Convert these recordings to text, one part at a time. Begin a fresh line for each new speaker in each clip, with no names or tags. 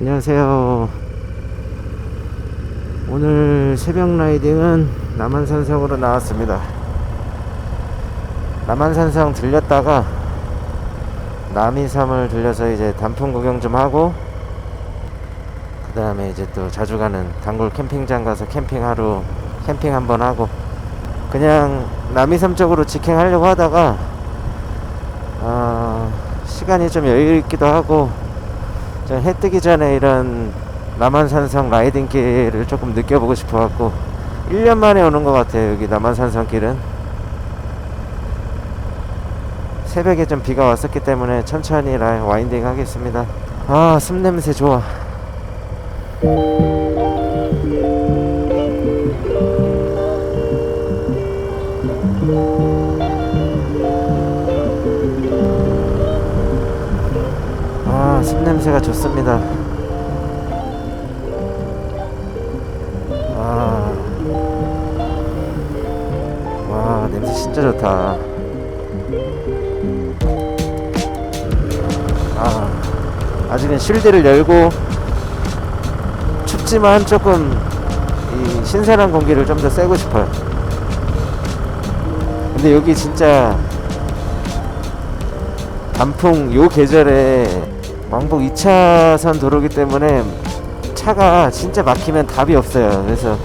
안녕하세요. 오늘 새벽 라이딩은 남한산성으로 나왔습니다. 남한산성 들렸다가 남이섬을 들려서 이제 단풍 구경 좀 하고 그 다음에 이제 또 자주 가는 단골 캠핑장 가서 캠핑 하루 캠핑 한번 하고 그냥 남이섬 쪽으로 직행하려고 하다가 어, 시간이 좀 여유 있기도 하고 좀 해 뜨기 전에 이런 남한산성 라이딩 길을 조금 느껴보고 싶어갖고 1년 만에 오는 것 같아요 여기 남한산성 길은. 새벽에 좀 비가 왔었기 때문에 천천히 라 와인딩 하겠습니다. 아 숨냄새 좋아 냄새가 좋습니다. 아, 와 냄새 진짜 좋다. 아 아직은 실드를 열고 춥지만 조금 이 신선한 공기를 좀 더 쐬고 싶어요. 근데 여기 진짜 단풍 요 계절에 왕복 2차선 도로기 때문에 차가 진짜 막히면 답이 없어요. 그래서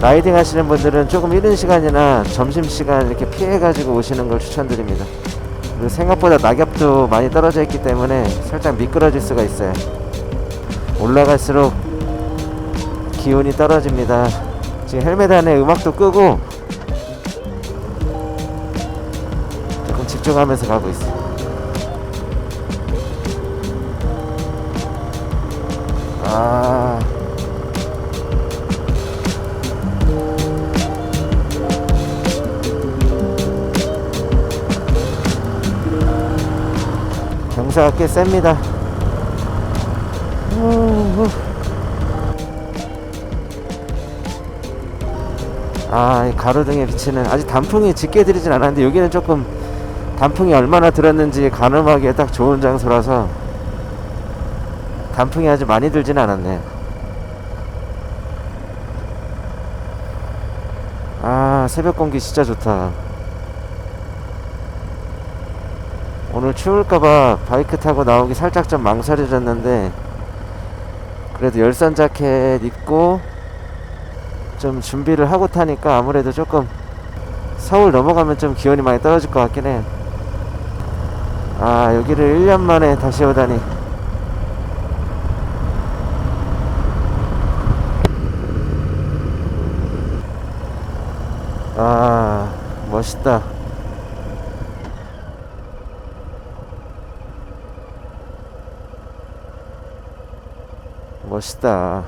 라이딩 하시는 분들은 조금 이른 시간이나 점심 시간 이렇게 피해 가지고 오시는 걸 추천드립니다. 그리고 생각보다 낙엽도 많이 떨어져 있기 때문에 살짝 미끄러질 수가 있어요. 올라갈수록 기온이 떨어집니다. 지금 헬멧 안에 음악도 끄고 조금 집중하면서 가고 있어요. 아. 경사가 꽤 셉니다. 아, 이 가로등에 비치는 아직 단풍이 짙게 들이진 않았는데 여기는 조금 단풍이 얼마나 들었는지 가늠하기에 딱 좋은 장소라서 단풍이 아주 많이 들진 않았네. 아, 새벽 공기 진짜 좋다. 오늘 추울까봐 바이크 타고 나오기 살짝 좀 망설여졌는데, 그래도 열선 자켓 입고, 좀 준비를 하고 타니까 아무래도 조금 서울 넘어가면 좀 기온이 많이 떨어질 것 같긴 해. 아, 여기를 1년 만에 다시 오다니. 아 멋있다. 멋있다.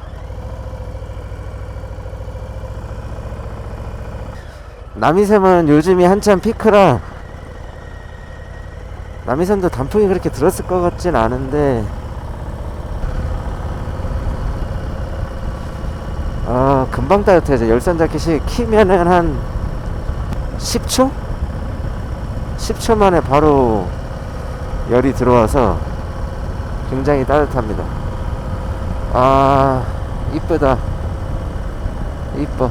남이섬은 요즘이 한참 피크라. 남이섬도 단풍이 그렇게 들었을 것 같진 않은데. 아 금방 따뜻해져. 열선 자켓이 키면은 한 10초? 10초 만에 바로 열이 들어와서 굉장히 따뜻합니다 아 이쁘다 이뻐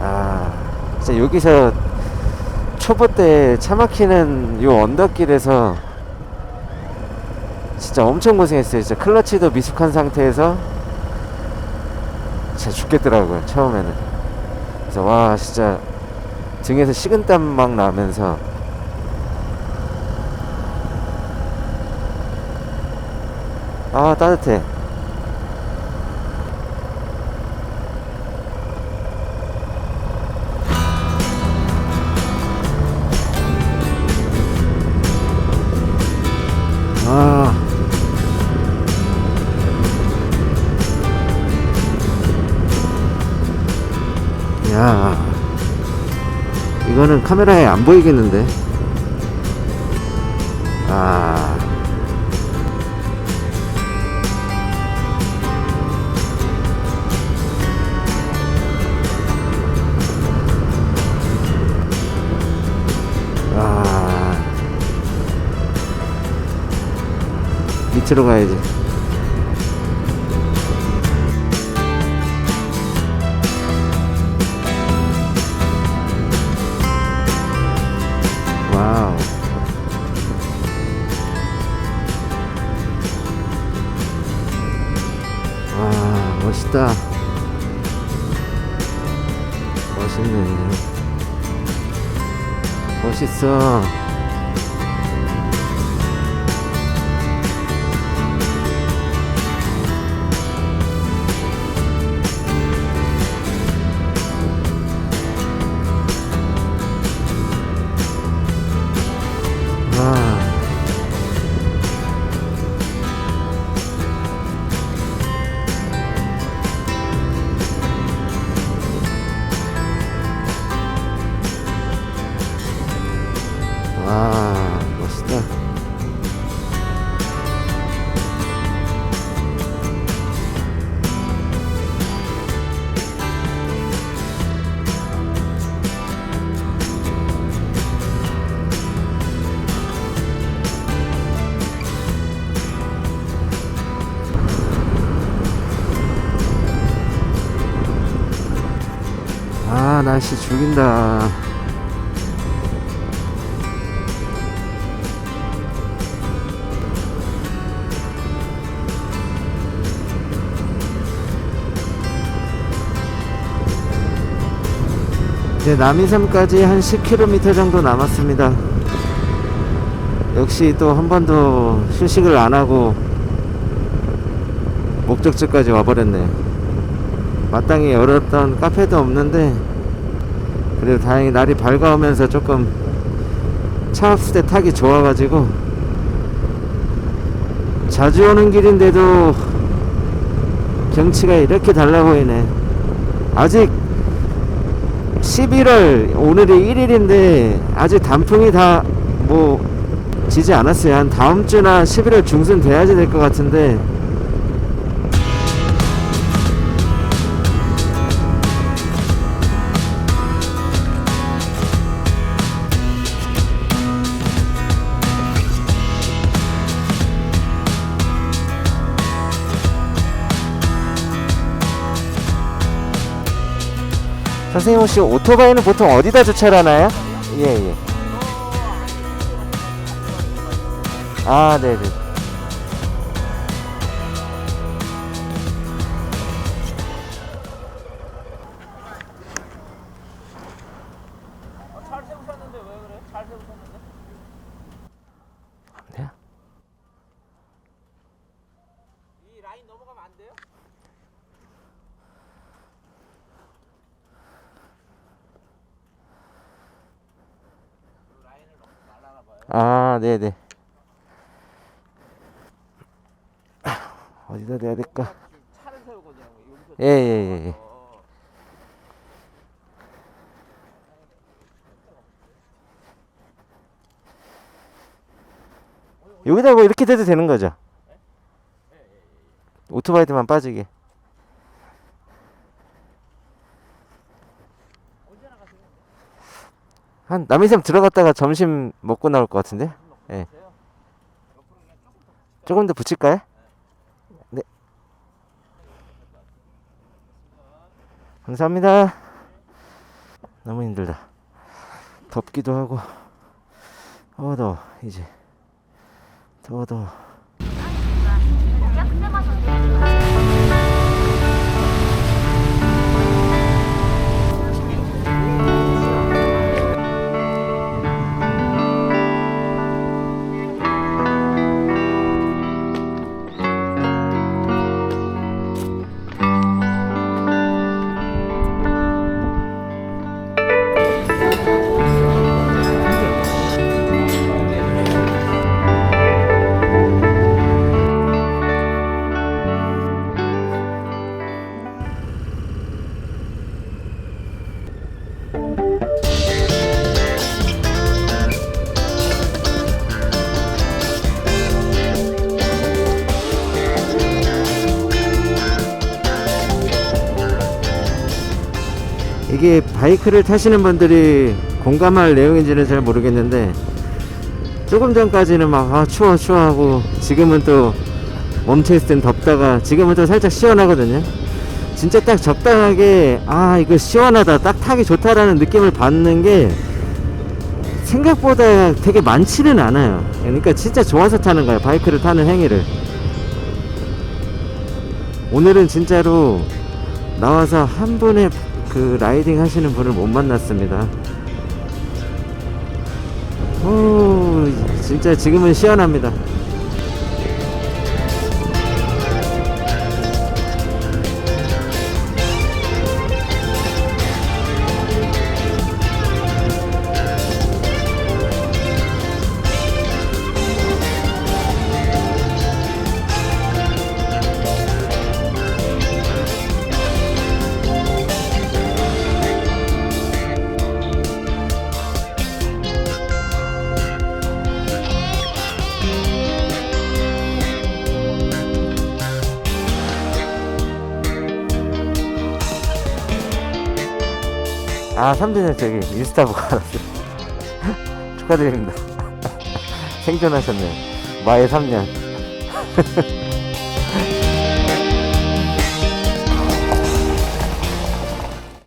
아 진짜 여기서 초보 때 차 막히는 요 언덕길에서 진짜 엄청 고생했어요. 진짜 클러치도 미숙한 상태에서 진짜 죽겠더라고요. 처음에는. 그래서 와 진짜 등에서 식은땀 막 나면서 아 따뜻해. 야. 이거는 카메라에 안 보이겠는데. 아. 아. 밑으로 가야지. 와, 멋있다. 멋있네. 멋있어. 아, 날씨 죽인다. 이제 남이섬까지 한 10km 정도 남았습니다. 역시 또 한 번도 휴식을 안 하고 목적지까지 와버렸네. 마땅히 열었던 카페도 없는데 그래도 다행히 날이 밝아오면서 조금 차 없을 때 타기 좋아가지고 자주 오는 길인데도 경치가 이렇게 달라 보이네. 아직 11월 오늘이 1일인데 아직 단풍이 다 뭐 지지 않았어요. 한 다음 주나 11월 중순 돼야지 될 것 같은데 선생님 혹시 오토바이는 보통 어디다 주차를 하나요? 예, 예. 아, 네네. 아, 네네. 어디다 대야 될까?
차를 세우거든요. 여기서
예, 예, 예, 여기다 뭐 이렇게 대도 되는 거죠? 오토바이들만 빠지게. 한 남이섬 들어갔다가 점심 먹고 나올 것 같은데? 예. 조금 더 붙일까요? 네. 감사합니다. 너무 힘들다. 덥기도 하고. 어, 더워, 이제. 더워, 더워. 이게 바이크를 타시는 분들이 공감할 내용인지는 잘 모르겠는데 조금 전까지는 막 아, 추워 추워 하고 지금은 또 멈춰있을 땐 덥다가 지금은 또 살짝 시원하거든요. 진짜 딱 적당하게 아 이거 시원하다 딱 타기 좋다라는 느낌을 받는 게 생각보다 되게 많지는 않아요. 그러니까 진짜 좋아서 타는 거예요 바이크를 타는 행위를. 오늘은 진짜로 나와서 한 분의 그 라이딩 하시는 분을 못 만났습니다. 오 진짜 지금은 시원합니다 아 3주년 저기 인스타 보고 알았어요. 축하드립니다. 생존하셨네요. 마의 3년